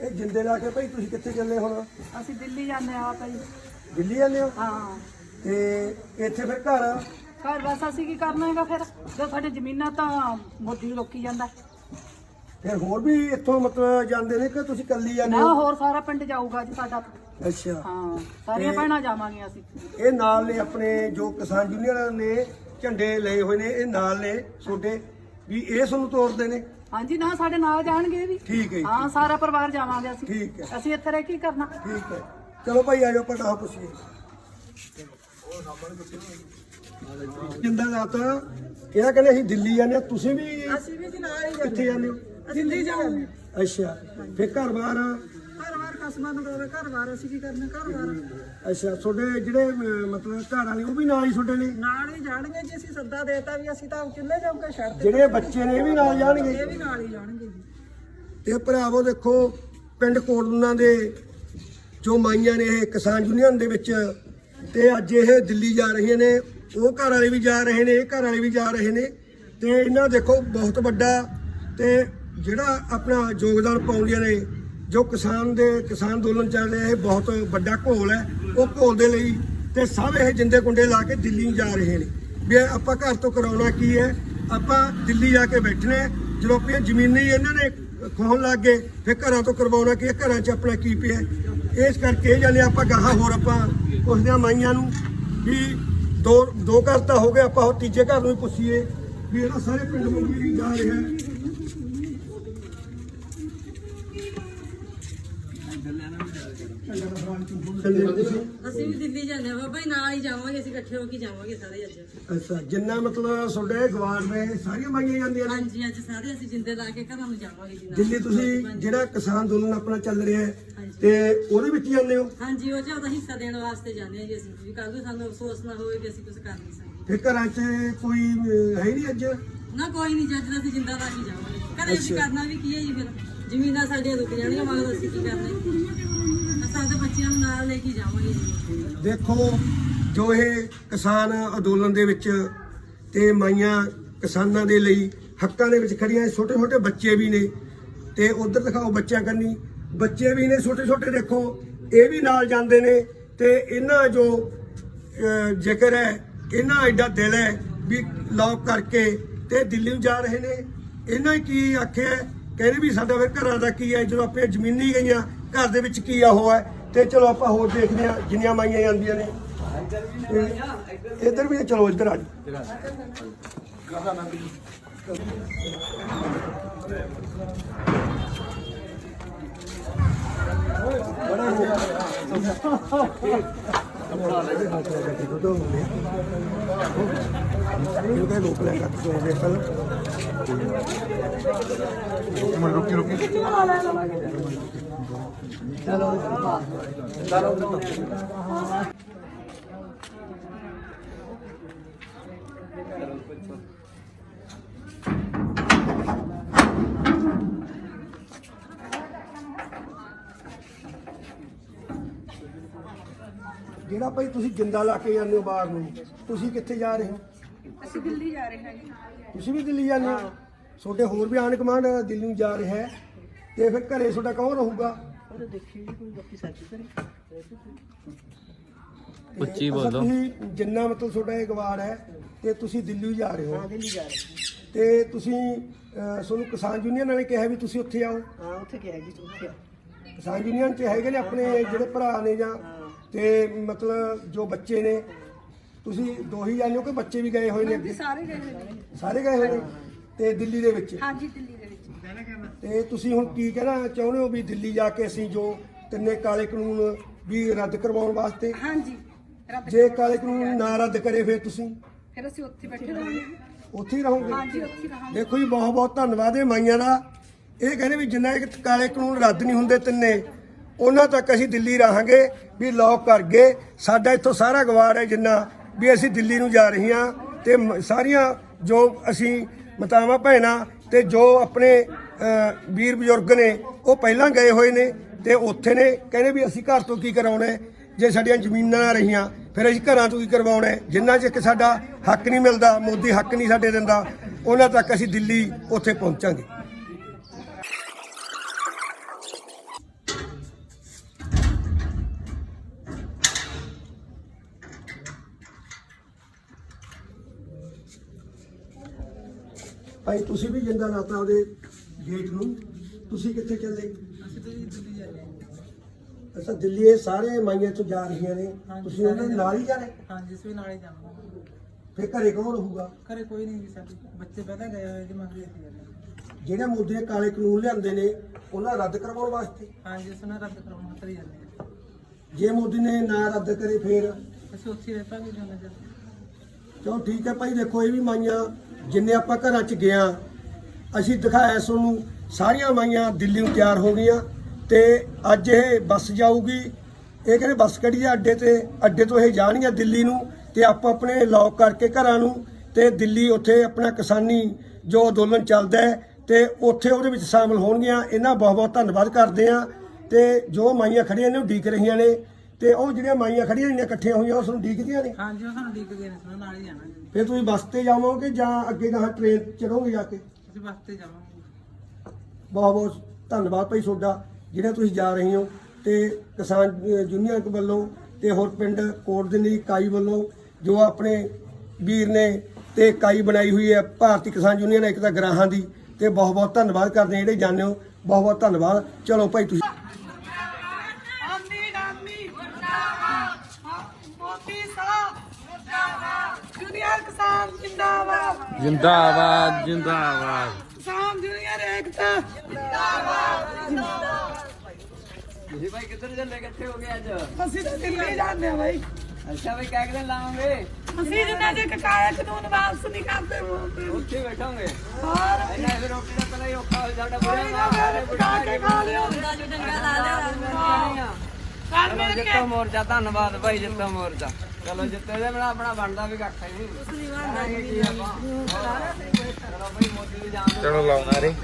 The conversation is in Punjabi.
ਇਹ ਜਿੰਦੇ ਲਾ ਕੇ ਭਾਈ ਤੁਸੀਂ ਕਿੱਥੇ ਚੱਲੇ ਹੁਣ? ਅਸੀਂ ਦਿੱਲੀ ਜਾਂਦੇ ਆ ਭਾਈ। ਦਿੱਲੀ ਜਾਂਦੇ ਹੋ? ਹਾਂ। ਤੇ ਇੱਥੇ ਫਿਰ ਘਰ? ਘਰ ਬਸ ਅਸੀਂ ਕੀ ਕਰਨਾ ਹੈਗਾ ਫਿਰ? ਜੋ ਸਾਡੇ ਜ਼ਮੀਨਾਂ ਤਾਂ ਮੋਦੀ ਰੋਕੀ ਜਾਂਦਾ। ਫਿਰ ਹੋਰ ਵੀ ਇੱਥੋਂ ਮਤਲਬ ਜਾਂਦੇ ਨੇ ਕਿ ਤੁਸੀਂ ਕੱਲੀ ਜਾਂਦੇ ਨਾ ਹੋ? ਹੋਰ ਸਾਰਾ ਪਿੰਡ ਜਾਊਗਾ ਜੀ ਸਾਡਾ। ਅੱਛਾ। ਹਾਂ ਸਾਰੀਆਂ ਭੈਣਾਂ ਜਾਵਾਂਗੇ ਅਸੀਂ। ਇਹ ਨਾਲ ਨੇ ਆਪਣੇ ਜੋ ਕਿਸਾਨ ਯੂਨੀਅਨ ਨੇ ਝੰਡੇ ਲਏ ਹੋਏ ਨੇ ਇਹ ਨਾਲ ਨੇ ਤੁਹਾਡੇ ਵੀ ਇਹ ਤੁਹਾਨੂੰ ਤੋਰਦੇ ਨੇ? ਹਾਂਜੀ ਨਾ ਸਾਡੇ ਨਾਲ ਜਾਣਗੇ ਵੀ। ਠੀਕ ਹੈ ਜੀ, ਹਾਂ ਸਾਰਾ ਪਰਿਵਾਰ ਜਾਵਾਂਗੇ ਅਸੀਂ। ਠੀਕ ਹੈ। ਅਸੀਂ ਇੱਥੇ ਰਹਿ ਕੀ ਕਰਨਾ। ਠੀਕ ਹੈ। ਚਲੋ ਭਾਈ ਆਜੋ ਆਪਾਂ ਕਹਾ ਪੁੱਛੀਏ। ਜਿੰਦਾ ਜਾਤ ਇਹਨਾਂ ਕਹਿੰਦੇ ਅਸੀਂ ਦਿੱਲੀ ਜਾਂਦੇ ਹਾਂ, ਤੁਸੀਂ ਵੀ ਅਸੀਂ ਵੀ ਜੀ ਨਾਲ ਹੀ ਕਿੱਥੇ ਜਾਂਦੇ ਹੋ? ਦਿੱਲੀ ਜਾਵਾਂਗੇ ਅੱਛਾ ਫਿਰ ਘਰ-ਬਾਰ ਘਰ ਬਾਰ ਕਸਮਾਂ ਨੂੰ ਰੋਵੇ ਘਰ ਬਾਰ ਅਸੀਂ ਕੀ ਕਰਨਾ ਘਰ ਬਾਰ ਅੱਛਾ ਤੁਹਾਡੇ ਜਿਹੜੇ ਅਮ, ਮਤਲਬ ਘਰ ਵਾਲੇ ਉਹ ਵੀ ਨਾਲ ਹੀ ਤੁਹਾਡੇ ਨੇ? ਨਾਲ ਹੀ ਜਾਣਗੇ ਜੀ ਅਸੀਂ ਸੱਦਾ ਦੇਤਾ ਵੀ ਅਸੀਂ ਤਾਂ ਚੁੱਲ੍ਹੇ ਜੋਗੇ ਛੱਡ ਦਿੱਤੇ ਜਿਹੜੇ ਬੱਚੇ ਨੇ ਇਹ ਵੀ ਨਾਲ ਜਾਣਗੇ? ਇਹ ਵੀ ਨਾਲ ਹੀ ਜਾਣਗੇ ਜੀ। ਤੇ ਭਰਾਵੋ ਦੇਖੋ ਪਿੰਡ ਕੋਟਨਾ ਦੇ ਜੋ ਮਾਈਆਂ ਨੇ ਇਹ ਕਿਸਾਨ ਯੂਨੀਅਨ ਦੇ ਵਿੱਚ ਤੇ ਅੱਜ ਇਹ ਦਿੱਲੀ ਜਾ ਰਹੀਆਂ ਨੇ ਉਹ ਘਰ ਵਾਲੇ ਵੀ ਜਾ ਰਹੇ ਨੇ ਇਹ ਘਰ ਵਾਲੇ ਵੀ ਜਾ ਰਹੇ ਨੇ ਤੇ ਇਹਨਾਂ ਦੇਖੋ ਬਹੁਤ ਵੱਡਾ ਤੇ ਜਿਹੜਾ ਆਪਣਾ ਯੋਗਦਾਨ ਪਾਉਂਦੀਆਂ ਨੇ, ਜੋ ਕਿਸਾਨ ਦੇ, ਕਿਸਾਨ ਅੰਦੋਲਨ ਚੱਲ ਰਿਹਾ, ਇਹ ਬਹੁਤ ਵੱਡਾ ਘੋਲ ਹੈ। ਉਹ ਘੋਲ ਦੇ ਲਈ ਤੇ ਸਭ ਇਹ ਜਿੰਦੇ ਕੁੰਡੇ ਲਾ ਕੇ ਦਿੱਲੀ ਜਾ ਰਹੇ ਨੇ। ਵੀ ਆਪਾਂ ਘਰ ਤੋਂ ਕਰਾਉਣਾ ਕੀ ਹੈ? ਆਪਾਂ ਦਿੱਲੀ ਜਾ ਕੇ ਬੈਠਣੇ ਹੈ। ਜਦੋਂ ਆਪਣੀਆਂ ਜ਼ਮੀਨਾਂ ਹੀ ਇਹਨਾਂ ਨੇ ਖੋਹਣ ਲੱਗ ਗਏ, ਫਿਰ ਘਰਾਂ ਤੋਂ ਕਰਵਾਉਣਾ ਕੀ ਹੈ? ਘਰਾਂ 'ਚ ਆਪਣਾ ਕੀ ਪਿਆ ਇਸ ਕਰਕੇ ਇਹ ਜਾਂਦੇ ਆਪਾਂ ਗਾਹਾਂ ਹੋਰ ਆਪਾਂ ਪੁੱਛਦੇ ਮਾਈਆਂ ਨੂੰ ਵੀ ਦੋ ਦੋ ਘਰ ਤਾਂ ਹੋ ਗਏ, ਆਪਾਂ ਹੋਰ ਤੀਜੇ ਘਰ ਨੂੰ ਵੀ ਪੁੱਛੀਏ ਵੀ ਇਹਨਾਂ ਸਾਰੇ ਪਿੰਡ ਨੂੰ ਵੀ ਜਾ ਰਿਹਾ ਹੈ ਅਸੀਂ ਵੀ ਦਿੱਲੀ ਜਾਂਦੇ ਆ ਬਾਬਾ ਜੀ ਨਾਲ ਹੀ ਜਾਵਾਂਗੇ ਅਸੀਂ ਇਕੱਠੇ ਹੋ ਕੇ ਜਾਵਾਂਗੇ ਸਾਰੇ ਅੱਜ। ਅੱਛਾ ਜਿੰਨਾ ਮਤਲਬ ਤੁਹਾਡੇ ਗਵਾਰ ਨੇ ਸਾਰੀਆਂ ਮਾਈਆਂ ਜਾਂਦੀਆਂ ਨੇ? ਹਾਂਜੀ ਅੱਜ ਸਾਰੇ ਅਸੀਂ ਜਿੰਦੇ ਲਾ ਕੇ ਘਰਾਂ ਨੂੰ ਜਾਵਾਂਗੇ ਜੀ ਨਾਲ। ਦਿੱਲੀ ਤੁਸੀਂ ਜਿਹੜਾ ਕਿਸਾਨ ਅੰਦੋਲਨ ਆਪਣਾ ਚੱਲ ਰਿਹਾ ਹੈ ਹਾਂਜੀ। ਤੇ ਉਹਦੇ ਵਿੱਚ ਜਾਂਦੇ ਹੋ? ਹਾਂਜੀ ਉਹ ਚ ਉਹਦਾ ਹਿੱਸਾ ਦੇਣ ਵਾਸਤੇ ਜਾਂਦੇ ਆ ਜੀ ਅਸੀਂ। ਵੀ ਕੱਲ ਨੂੰ ਸਾਨੂੰ ਅਫਸੋਸ ਨਾ ਹੋਵੇ ਕਿ ਅਸੀਂ ਕੁਝ ਕਰ ਨਹੀਂ ਸਕਦੇ ਫਿਰ ਘਰਾਂ 'ਚ ਕੋਈ ਅਹ, ਹੈ ਨਹੀਂ ਅੱਜ? ਨਾ ਕੋਈ ਨਹੀਂ ਜੱਜ ਅਸੀਂ ਜਿੰਦਾ ਲਾ ਕੇ ਜਾਵਾਂਗੇ। ਘਰੇ ਅਸੀਂ ਅੱਛਾ। ਕਰਨਾ ਵੀ ਕੀ ਹੈ ਜੀ ਫਿਰ? ਜ਼ਮੀਨਾਂ ਸਾਡੀਆਂ ਰੁਕ ਜਾਣਗੀਆਂ ਮਗਰ ਅਸੀਂ ਕੀ ਕਰਨਾ ਜੀ? ਨਾਲ ਲੈ ਕੇ ਜਾਵਾਂਗੇ ਜੀ। ਦੇਖੋ, ਜੋ ਇਹ ਕਿਸਾਨ ਅੰਦੋਲਨ ਦੇ ਵਿੱਚ ਤੇ ਮਾਈਆਂ ਕਿਸਾਨਾਂ ਦੇ ਲਈ ਹੱਕਾਂ ਦੇ ਵਿੱਚ ਖੜੀਆਂ ਛੋਟੇ ਛੋਟੇ ਬੱਚੇ ਵੀ ਨੇ। ਤੇ ਉਧਰ ਦਿਖਾਓ ਬੱਚਿਆਂ ਕੰਨੀ। ਬੱਚੇ ਵੀ ਨੇ ਛੋਟੇ ਛੋਟੇ ਦੇਖੋ, ਇਹ ਵੀ ਨਾਲ ਜਾਂਦੇ ਨੇ। ਤੇ ਇਹਨਾਂ ਜੋ ਜ਼ਿਕਰ ਹੈ, ਇਹਨਾਂ ਐਡਾ ਦਿਲ ਹੈ ਵੀ ਲੌਕ ਕਰਕੇ ਤੇ ਦਿੱਲੀ ਨੂੰ ਜਾ ਰਹੇ ਨੇ। ਇਹਨਾਂ ਕੀ ਆਖਿਆ ਕਹਿੰਦੇ ਵੀ ਸਾਡਾ ਫਿਰ ਘਰਾਂ ਦਾ ਕੀ ਹੈ? ਜਦੋਂ ਆਪੇ ਜ਼ਮੀਨੀ ਗਈਆਂ, ਘਰ ਦੇ ਵਿੱਚ ਕੀ ਆ ਹੈ? ਤੇ ਚਲੋ ਆਪਾਂ ਹੋਰ ਦੇਖਦੇ ਹਾਂ, ਜਿੰਨੀਆਂ ਮਾਈਆਂ ਜਾਂਦੀਆਂ ਨੇ। ਤੇ ਇੱਧਰ ਵੀ ਚਲੋ ਇੱਧਰ ਆ ਜਾਓ। ਬੜਾ ਲੋਕ ਲੈ ਕੇ ਜੋ ਦੇ ਕੱਲ ਰੁਕੀ ਰੁਕੀ। ਜਿਹੜਾ ਭਾਈ ਤੁਸੀਂ ਜਿੰਦਾ ਲਾ ਕੇ ਜਾਂਦੇ ਹੋ ਬਾਹਰ ਨੂੰ ਤੁਸੀਂ ਕਿੱਥੇ ਜਾ ਰਹੇ ਹੋ? ਅਸੀਂ ਦਿੱਲੀ ਜਾ ਰਹੇ ਹਾਂ ਜੀ। ਤੁਸੀਂ ਵੀ ਦਿੱਲੀ ਜਾਂਦੇ ਹੋ? ਤੁਹਾਡੇ ਹੋਰ ਵੀ ਆਣ ਕਮਾਂਡ ਦਿੱਲੀ ਨੂੰ ਜਾ ਰਿਹਾ ਹੈ ਤੇ ਫਿਰ ਘਰੇ ਤੁਹਾਡਾ ਕੌਣ ਰਹੂਗਾ? ਉੱਚੀ ਬੋਲੋ। ਤੁਸੀਂ ਜਿੰਨਾ ਮਤਲਬ ਤੁਹਾਡਾ ਇਹ ਗਵਾਰ ਹੈ ਤੇ ਤੁਸੀਂ ਦਿੱਲੀ ਜਾ ਰਹੇ ਹੋ। ਦਿੱਲੀ ਜਾ ਰਹੇ ਤੇ ਤੁਸੀਂ ਤੁਹਾਨੂੰ ਕਿਸਾਨ ਯੂਨੀਅਨ ਵਾਲੇ ਕਿਹਾ ਵੀ ਤੁਸੀਂ ਉੱਥੇ ਆਓ। ਹਾਂ ਉੱਥੇ ਗਿਆ ਜੀ ਉੱਥੇ ਕਿਸਾਨ ਯੂਨੀਅਨ ਚ ਹੈਗੇ ਨੇ ਆਪਣੇ ਜਿਹੜੇ ਭਰਾ ਨੇ ਜਾਂ ਤੇ ਮਤਲਬ ਜੋ ਬੱਚੇ ਨੇ। ਤੁਸੀਂ ਦੋ ਹੀ ਹੋ ਕਿ ਬੱਚੇ ਵੀ ਗਏ ਹੋਏ ਨੇ ਅੱਗੇ? ਸਾਰੇ ਗਏ ਹੋਏ ਨੇ। ਸਾਰੇ ਗਏ ਹੋਏ ਨੇ? ਤੇ ਦਿੱਲੀ ਦੇ ਵਿੱਚ? ਹਾਂਜੀ ਦਿੱਲੀ ਦੇ ਵਿੱਚ। ਤੇ ਤੁਸੀਂ ਹੁਣ ਕੀ ਕਹਿਣਾ ਚਾਹੁੰਦੇ ਹੋ ਵੀ ਦਿੱਲੀ ਜਾ ਕੇ ਅਸੀਂ ਜੋ ਤਿੰਨੇ ਕਾਲੇ ਕਾਨੂੰਨ ਵੀ ਰੱਦ ਕਰਵਾਉਣ ਵਾਸਤੇ? ਹਾਂਜੀ ਰੱਦ ਜੇ ਕਾਲੇ ਕਾਨੂੰਨ ਨਾ ਰੱਦ ਕਰੇ ਫਿਰ ਤੁਸੀਂ? ਫਿਰ ਅਸੀਂ ਉੱਥੇ ਬੈਠੇ ਰਹਾਂਗੇ। ਉੱਥੇ ਹੀ ਰਹੋਗੇ? ਹਾਂਜੀ ਉੱਥੇ ਹੀ ਰਹਾਂਗੇ। ਦੇਖੋ ਜੀ ਬਹੁਤ ਬਹੁਤ ਧੰਨਵਾਦ ਇਹ ਮਾਈਆਂ ਦਾ। ਇਹ ਕਹਿੰਦੇ ਵੀ ਜਿੰਨਾ ਇਹ ਕਾਲੇ ਕਾਨੂੰਨ ਰੱਦ ਨਹੀਂ ਹੁੰਦੇ ਤਿੰਨੇ ਉਹਨਾਂ ਤੱਕ ਅਸੀਂ ਦਿੱਲੀ ਰਹਾਂਗੇ ਵੀ ਲੋਕ ਕਰ ਗਏ। ਸਾਡਾ ਇੱਥੋਂ ਸਾਰਾ ਗਵਾਰ ਹੈ ਜਿੰਨਾ ਵੀ ਅਸੀਂ ਦਿੱਲੀ ਨੂੰ ਜਾ ਰਹੀਆਂ ਤੇ ਸਾਰੀਆਂ ਜੋ ਅਸੀਂ ਮਤਾਵਾਂ ਭੈਣਾਂ ਤੇ ਜੋ ਆਪਣੇ ਵੀਰ ਬਜ਼ੁਰਗ ਨੇ, ਉਹ ਪਹਿਲਾਂ ਗਏ ਹੋਏ ਨੇ ਤੇ ਉੱਥੇ ਨੇ ਕਹਿੰਦੇ ਵੀ ਅਸੀਂ ਘਰ ਤੋਂ ਕੀ ਕਰਾਉਣਾ ਜੇ ਸਾਡੀਆਂ ਜ਼ਮੀਨਾਂ ਨਾ ਰਹੀਆਂ, ਫਿਰ ਅਸੀਂ ਘਰਾਂ ਤੋਂ ਕੀ ਕਰਵਾਉਣਾ ਹੈ? ਜਿੰਨਾ ਚਿਰ ਸਾਡਾ ਹੱਕ ਨਹੀਂ ਮਿਲਦਾ, ਮੋਦੀ ਹੱਕ ਨਹੀਂ ਸਾਡੇ ਦਿੰਦਾ, ਉਹਨਾਂ ਤੱਕ ਅਸੀਂ ਦਿੱਲੀ ਉੱਥੇ ਪਹੁੰਚਾਂਗੇ ਭਾਈ ਤੁਸੀਂ ਵੀ ਜਿੰਦਾ ਲਾਤਾ ਉਹਦੇ ਗੇਟ ਨੂੰ ਤੁਸੀਂ ਕਿੱਥੇ ਚੱਲੇ? ਅੱਛਾ ਦਿੱਲੀ ਇਹ ਸਾਰੇ ਮਾਈਆਂ ਤੋਂ ਜਾ ਰਹੀਆਂ ਨੇ। ਤੁਸੀਂ ਉਹਨਾਂ ਦੇ ਨਾਲ ਹੀ ਜਾਣੇ ਹਾਂਜੀ ਇਸ ਵੀ ਨਾਲੇ ਜਾਵਾਂਗੇ। ਫਿਰ ਘਰੇ ਕੌਣ ਰਹੂਗਾ? ਘਰੇ ਕੋਈ ਨਹੀਂ ਜੀ ਸਾਡੇ ਬੱਚੇ ਪਹਿਲਾਂ ਗਏ ਹੋਏ ਜੀ ਮੰਗਦੇ ਸੀ ਜਿਹੜੇ ਮੋਦੀ ਕਾਲੇ ਕਾਨੂੰਨ ਲਿਆਂਦੇ ਨੇ ਉਹਨਾਂ ਰੱਦ ਕਰਵਾਉਣ ਵਾਸਤੇ? ਹਾਂਜੀ ਇਸ ਨੂੰ ਰੱਦ ਕਰਾਉਣ ਖਾਤਰ ਹੀ ਜਾਂਦੇ। ਜੇ ਮੋਦੀ ਨੇ ਨਾ ਰੱਦ ਕਰੇ ਫਿਰ? ਅਸੀਂ ਉੱਥੇ ਹੀ ਰਹਿ ਪਾਂਗੇ ਜਦੋਂ ਜਦ ਚਲੋ ਠੀਕ ਹੈ ਭਾਈ ਦੇਖੋ ਇਹ ਵੀ ਮਾਈਆਂ ਜਿੰਨੇ ਆਪਾਂ ਘਰਾਂ 'ਚ ਗਿਆ, ਅਸੀਂ ਦਿਖਾਇਆ ਤੁਹਾਨੂੰ, ਸਾਰੀਆਂ ਮਾਈਆਂ ਦਿੱਲੀ ਨੂੰ ਤਿਆਰ ਹੋ ਗਈਆਂ ਤੇ ਅੱਜ ਇਹ ਬੱਸ ਜਾਊਗੀ। ਇਹ ਕਹਿੰਦੇ ਬੱਸ ਕੜੀ ਆ? ਅੱਡੇ ਤੇ, ਅੱਡੇ ਤੋਂ ਇਹ ਜਾਣਗੀਆਂ ਦਿੱਲੀ ਨੂੰ ਤੇ ਆਪਾਂ ਆਪਣੇ ਲੌਕ ਕਰਕੇ ਘਰਾਂ ਨੂੰ ਤੇ ਦਿੱਲੀ ਉੱਥੇ ਆਪਣਾ ਕਿਸਾਨੀ ਜੋ ਅੰਦੋਲਨ ਚੱਲਦਾ ਹੈ ਤੇ ਉੱਥੇ ਉਹਦੇ ਵਿੱਚ ਸ਼ਾਮਲ ਹੋਣਗੀਆਂ। ਇਹਨਾਂ ਬਹੁਤ ਬਹੁਤ ਧੰਨਵਾਦ ਕਰਦੇ ਆ ਤੇ ਜੋ ਮਾਈਆਂ ਖੜੀਆਂ ਨੇ ਉਹ ਡੀਕ ਰਹੀਆਂ ਨੇ। ਤੇ ਉਹ ਜਿਹੜੀਆਂ ਮਾਈਆਂ ਖੜੀਆਂ ਨੇ ਇਕੱਠੀਆਂ ਹੋਈਆਂ ਉਸ ਨੂੰ ਡੀਕਦੀਆਂ ਨੇ ਹਾਂਜੀ ਉਹ ਸਾਨੂੰ ਗਏ ਨੇ ਸਾਨੂੰ ਨਾਲ ਹੀ ਜਾਣਾ ਜੀ। ਫਿਰ ਤੁਸੀਂ ਬੱਸ ਤੇ ਜਾਵੋਗੇ ਜਾਂ ਅੱਗੇ ਗਾਹਾਂ ਟ੍ਰੇਨ ਚੜੋਗੇ ਜਾ ਕੇ? ਅਸੀਂ ਬੱਸ ਤੇ ਜਾਵਾਂਗੇ। ਬਹੁਤ ਬਹੁਤ ਧੰਨਵਾਦ ਭਾਈ ਤੁਹਾਡਾ ਜਿਹੜੇ ਤੁਸੀਂ ਜਾ ਰਹੇ ਹੋ ਤੇ ਕਿਸਾਨ ਯੂਨੀਅਨ ਵੱਲੋਂ ਤੇ ਹੋਰ ਪਿੰਡ ਕੋਟ ਦੇ ਲਈ ਇਕਾਈ ਵੱਲੋਂ ਜੋ ਆਪਣੇ ਵੀਰ ਨੇ ਤੇ ਇਕਾਈ ਬਣਾਈ ਹੋਈ ਹੈ ਭਾਰਤੀ ਕਿਸਾਨ ਯੂਨੀਅਨ ਇੱਕ ਤਾਂ ਗਰਾਹਾਂ ਦੀ ਤੇ ਬਹੁਤ ਬਹੁਤ ਧੰਨਵਾਦ ਕਰਦੇ ਜਿਹੜੇ ਜਾਣਦੇ ਹੋ ਬਹੁਤ ਬਹੁਤ ਧੰਨਵਾਦ। ਚਲੋ ਭਾਈ ਤੁਸੀਂ ਮੋਦੀ ਸਾਹਿਬ। ਮੁਰਦਾਬਾਦ ਜੂਨੀਅਰ ਕਿਸਾਨ ਜਿੰਦਾਬਾਦ। ਜਿੰਦਾਬਾਦ ਜਿੰਦਾਬਾਦ। ਕਿਸਾਨ ਜੂਨੀਅਰ ਏਕਤਾ। ਜੀ ਭਾਈ ਕਿੱਧਰ ਚੱਲੇ? ਕਿੱਥੇ ਹੋ ਗਏ ਅੱਜ? ਅਸੀਂ ਤਾਂ ਦਿੱਲੀ ਜਾਂਦੇ ਆ ਬਾਈ। ਅੱਛਾ ਭਾਈ ਕਿਆ ਕਿਤੇ ਲਾਵਾਂਗੇ? ਅਸੀਂ ਜਿੰਨਾ ਜੇ ਕਾਇਆ ਕਾਨੂੰਨ ਵਾਪਸ ਨਹੀਂ ਕਰਦੇ ਉੱਥੇ ਬੈਠਾਂਗੇ। ਹੋਰ। ਇਹਨਾਂ ਫਿਰ ਰੋਟੀ ਦਾ ਪਹਿਲਾਂ ਹੀ ਔਖਾ ਹੋ ਕੇ ਖਾ ਲਿਓ। ਕਰ ਮਿਲ ਕੇ। ਜਿੱਤੋ ਮੋਰਚਾ ਧੰਨਵਾਦ ਭਾਈ ਜਿੱਤੋ ਮੋਰਚਾ। ਚਲੋ ਜਿੱਤੇ ਦੇ ਬਣਾ ਆਪਣਾ ਬਣਦਾ ਵੀ ਕੱਖ ਨਹੀਂ। ਕਰਾਂਗੇ ਕੀ ਆਪਾਂ? ਚਲੋ ਭਾਈ ਮੋਦੀ ਦੀ ਜਾਨ ਚਲੋ ਲਾਉਣਾ ਰੇ